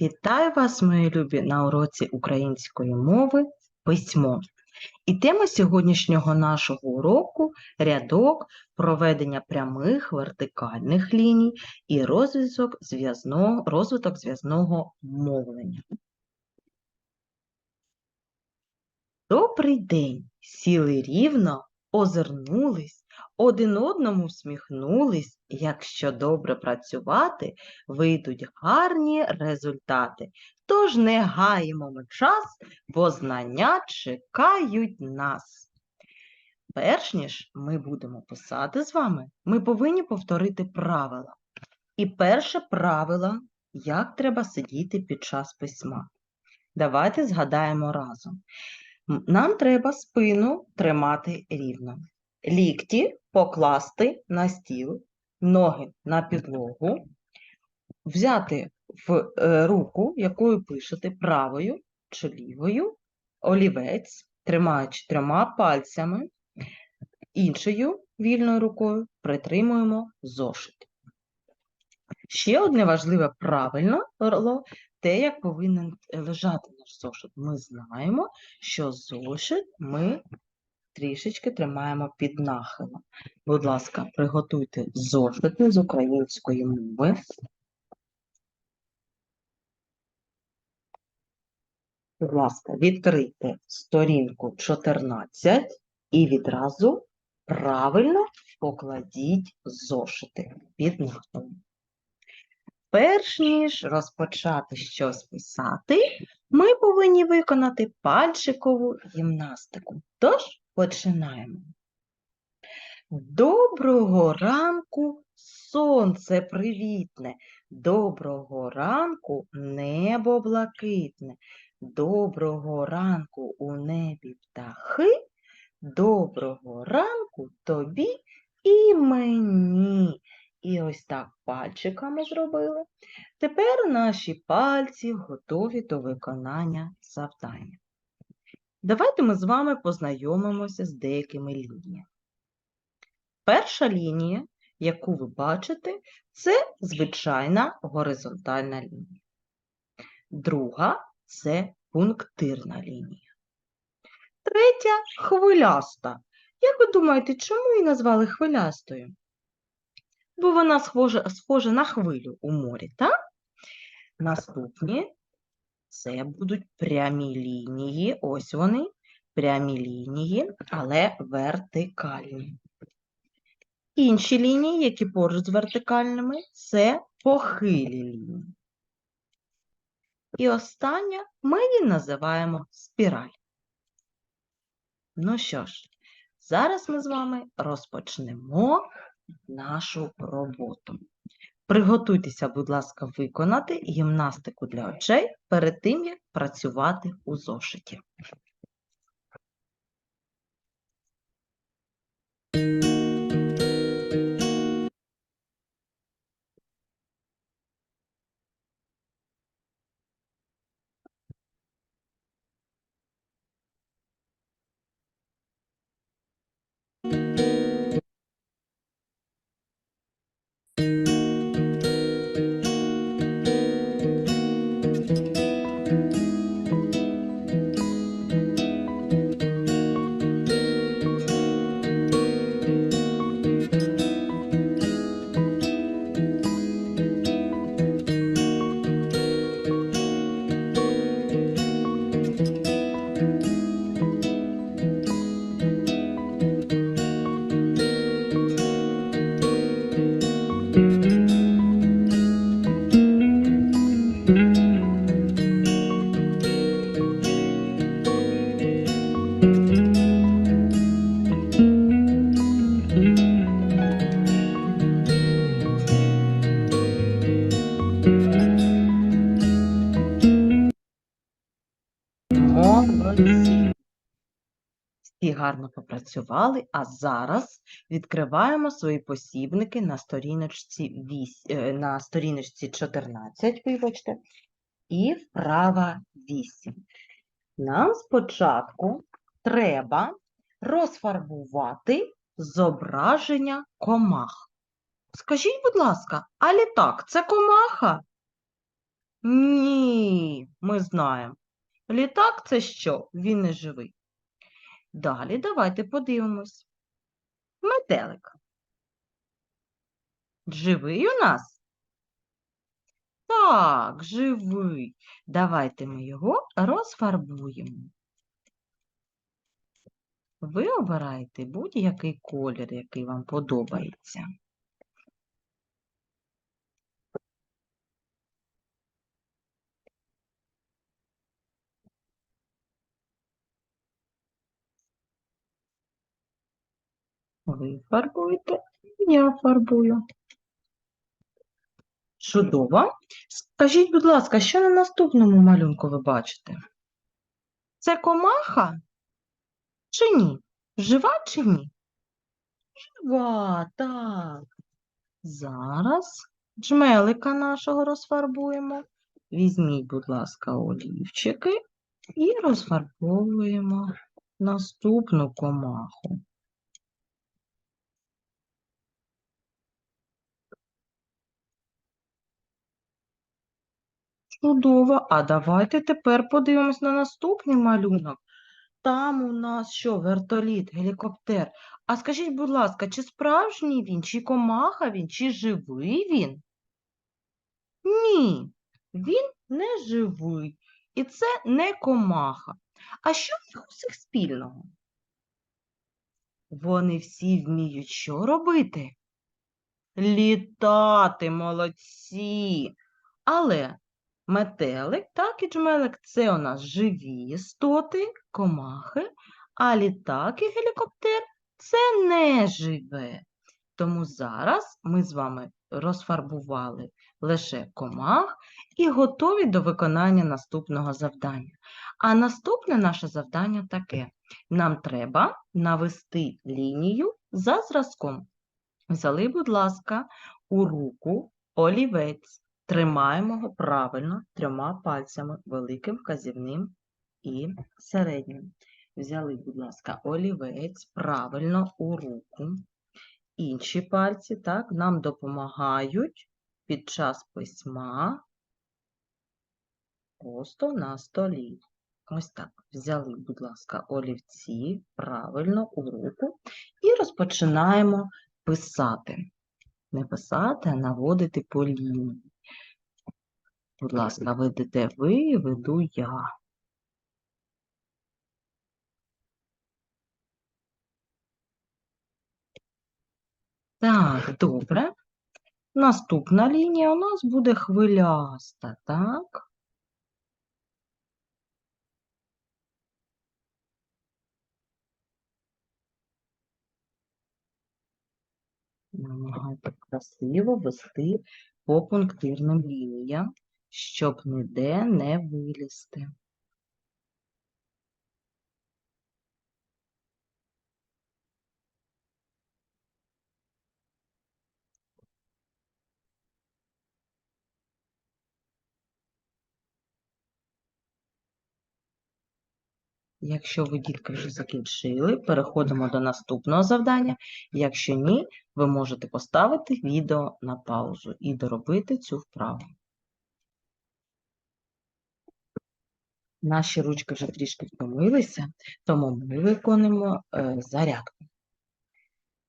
Вітаю вас, мої любі, на уроці української мови письмо. І тема сьогоднішнього нашого уроку рядок проведення прямих вертикальних ліній і розвиток зв'язного, розвиток зв'язного мовлення. Добрий день! Сіли рівно, озирнулись, один одному всміхнулись. Якщо добре працювати, вийдуть гарні результати. Тож не гаємо ми час, бо знання чекають нас. Перш ніж ми будемо писати з вами, ми повинні повторити правила. І перше правило, як треба сидіти під час письма. Давайте згадаємо разом. Нам треба спину тримати рівно. Лікті покласти на стіл, ноги на підлогу, взяти в е, руку, якою пишете правою чи лівою, олівець, тримаючи трьома пальцями, іншою вільною рукою притримуємо зошит. Ще одне важливе правило – те, як повинен е, лежати наш зошит. Ми знаємо, що зошит ми трішечки тримаємо під нахилом. Будь ласка, приготуйте зошити з української мови. Будь ласка, відкрийте сторінку 14 і відразу правильно покладіть зошити під нахилом. Перш ніж розпочати щось писати, ми повинні виконати пальчикову гімнастику. Тож починаємо. Доброго ранку, сонце привітне, доброго ранку, небо блакитне, доброго ранку у небі птахи, доброго ранку тобі і мені. І ось так пальчиками зробили. Тепер наші пальці готові до виконання завдання. Давайте ми з вами познайомимося з деякими лініями. Перша лінія, яку ви бачите, це звичайна горизонтальна лінія. Друга це пунктирна лінія. Третя хвиляста. Як ви думаєте, чому її назвали хвилястою? Бо вона схожа, схожа на хвилю у морі, так? Наступні це будуть прямі лінії, ось вони, прямі лінії, але вертикальні. Інші лінії, які поруч з вертикальними, це похилі лінії. І остання ми її називаємо спіраль. Ну що ж, зараз ми з вами розпочнемо нашу роботу. Приготуйтеся, будь ласка, виконати гімнастику для очей перед тим, як працювати у зошиті. Гарно а зараз відкриваємо свої посібники на сторіночці, 8, на сторіночці 14, вибачте, і вправа 8. Нам спочатку треба розфарбувати зображення комах. Скажіть, будь ласка, а літак це комаха? Ні, ми знаємо. Літак це що? Він не живий. Далі давайте подивимось. Метелик. Живий у нас? Так, живий. Давайте ми його розфарбуємо. Ви обираєте будь-який колір, який вам подобається. Ви фарбуєте, я фарбую. Чудово. Скажіть, будь ласка, що на наступному малюнку ви бачите? Це комаха? Чи ні? Жива чи ні? Жива, так. Зараз джмелика нашого розфарбуємо. Візьміть, будь ласка, олівчики і розфарбовуємо наступну комаху. Чудово. А давайте тепер подивимось на наступний малюнок. Там у нас що, вертоліт, гелікоптер. А скажіть, будь ласка, чи справжній він, чи комаха він, чи живий він? Ні, він не живий. І це не комаха. А що в них усіх спільного? Вони всі вміють що робити? Літати, молодці. Але метелик, так і джмелик це у нас живі істоти, комахи, а літак і гелікоптер це не живе. Тому зараз ми з вами розфарбували лише комах і готові до виконання наступного завдання. А наступне наше завдання таке: нам треба навести лінію за зразком. Взяли, будь ласка, у руку олівець. Тримаємо його правильно трьома пальцями, великим, вказівним і середнім. Взяли, будь ласка, олівець правильно у руку. Інші пальці так, нам допомагають під час письма просто на столі. Ось так. Взяли, будь ласка, олівці правильно у руку і розпочинаємо писати. Не писати, а наводити по лінії. Будь ласка, ведете ви, веду я. Так, добре. Наступна лінія у нас буде хвиляста, так? Намагайте красиво вести по пунктирним лініям, щоб ніде не вилізти. Якщо ви, дітки, вже закінчили, переходимо до наступного завдання. Якщо ні, ви можете поставити відео на паузу і доробити цю вправу. Наші ручки вже трішки втомилися, тому ми виконуємо е, зарядку.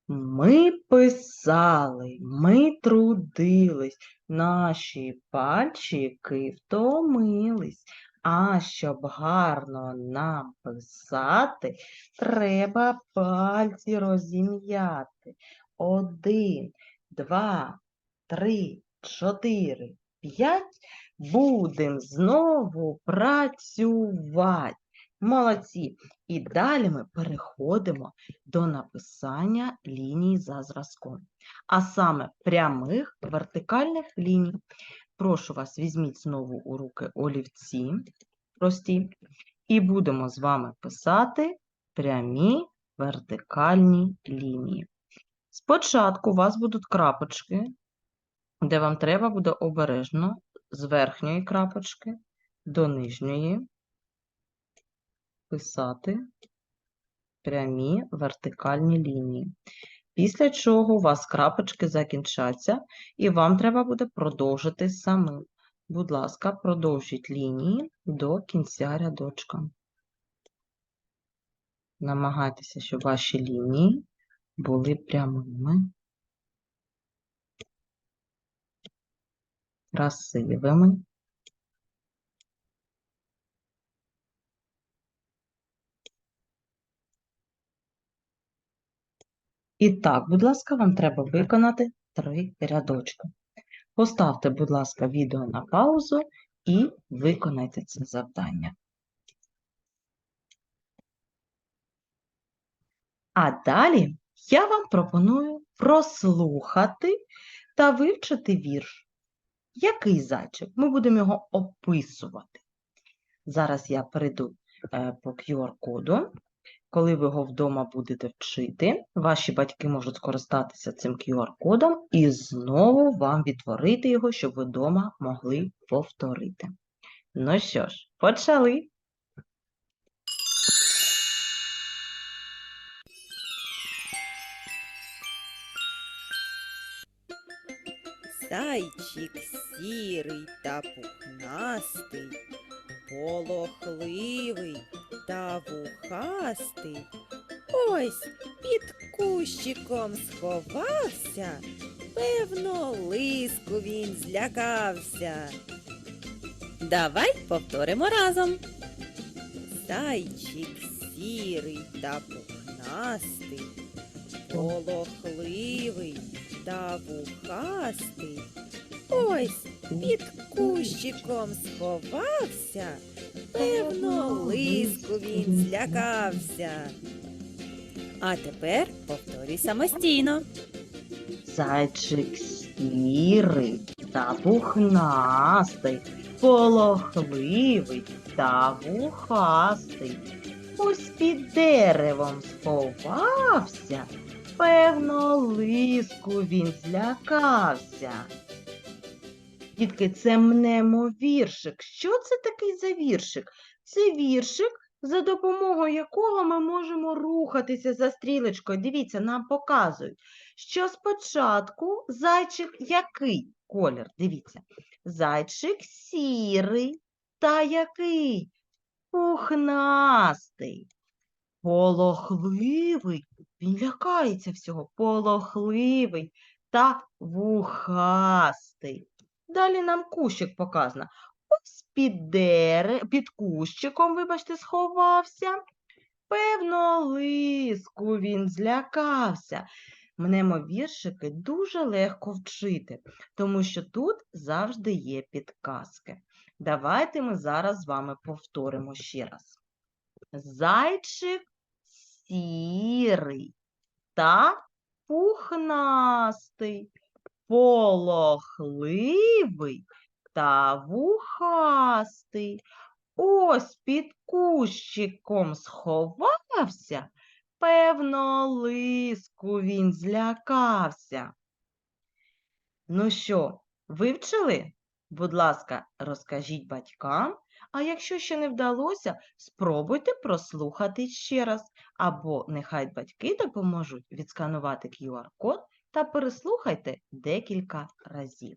Ми писали, ми трудились, наші пальчики втомились. А щоб гарно нам писати, треба пальці розім'яти. Один, два, три, чотири, п'ять. Будем знову працювати. Молодці. І далі ми переходимо до написання ліній за зразком, а саме прямих вертикальних ліній. Прошу вас, візьміть знову у руки олівці прості, і будемо з вами писати прямі вертикальні лінії. Спочатку у вас будуть крапочки, де вам треба буде обережно з верхньої крапочки до нижньої писати прямі вертикальні лінії. Після чого у вас крапочки закінчаться, і вам треба буде продовжити самим. будь ласка, продовжіть лінії до кінця рядочка. Намагайтеся, щоб ваші лінії були прямими, красивими. І так, будь ласка, вам треба виконати три рядочки. Поставте, будь ласка, відео на паузу і виконайте це завдання. А далі я вам пропоную прослухати та вивчити вірш. Який зайчик? Ми будемо його описувати. Зараз я перейду е, по QR-коду. Коли ви його вдома будете вчити, ваші батьки можуть скористатися цим QR-кодом і знову вам відтворити його, щоб ви вдома могли повторити. Ну що ж, почали. Зайчик сірий та пухнастий, полохливий та вухастий. Ось під кущиком сховався, певно, лиску він злякався. Давай повторимо разом. Зайчик сірий та пухнастий, полохливий та вухастий. Ось під кущиком сховався, певно, лиску він злякався. А тепер повторюй самостійно. Зайчик сірий та пухнастий, полохливий та вухастий. Ось під деревом сховався, певно, лиску він злякався. Дітки, це мнемо-віршик. Що це такий за віршик? Це віршик, за допомогою якого ми можемо рухатися за стрілочкою. Дивіться, нам показують, що спочатку зайчик який колір? Дивіться. Зайчик сірий та який? Пухнастий. Полохливий. Він лякається всього. Полохливий та вухастий. Далі нам кущик показано. Ось під, дере... під кущиком, вибачте, сховався. Певно, лиску він злякався. Мнемовіршики дуже легко вчити, тому що тут завжди є підказки. Давайте ми зараз з вами повторимо ще раз. Зайчик сірий та пухнастий, полохливий та вухастий. Ось під кущиком сховався, певно, лиску він злякався. Ну що, вивчили? Будь ласка, розкажіть батькам, а якщо ще не вдалося, спробуйте прослухати ще раз, або нехай батьки допоможуть відсканувати QR-код та переслухайте декілька разів.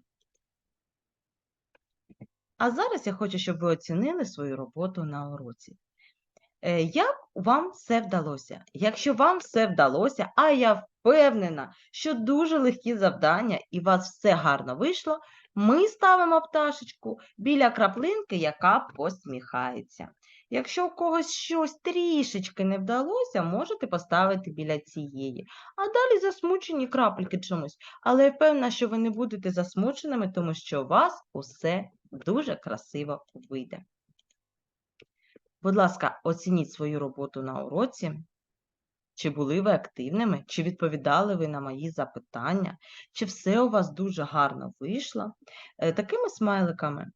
А зараз я хочу, щоб ви оцінили свою роботу на уроці. Е, Як вам все вдалося? Якщо вам все вдалося, а я впевнена, що дуже легкі завдання і у вас все гарно вийшло, ми ставимо пташечку біля краплинки, яка посміхається. Якщо у когось щось трішечки не вдалося, можете поставити біля цієї. А далі засмучені крапельки чомусь. Але я впевнена, що ви не будете засмученими, тому що у вас усе дуже красиво вийде. Будь ласка, оцініть свою роботу на уроці. Чи були ви активними, чи відповідали ви на мої запитання, чи все у вас дуже гарно вийшло. Е, Такими смайликами.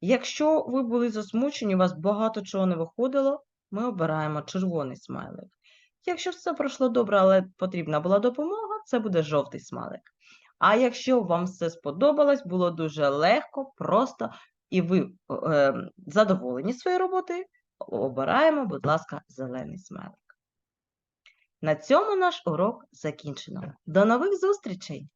Якщо ви були засмучені, у вас багато чого не виходило, ми обираємо червоний смайлик. Якщо все пройшло добре, але потрібна була допомога, це буде жовтий смайлик. А якщо вам все сподобалось, було дуже легко, просто і ви е, задоволені своєю роботою, обираємо, будь ласка, зелений смайлик. На цьому наш урок закінчено. До нових зустрічей!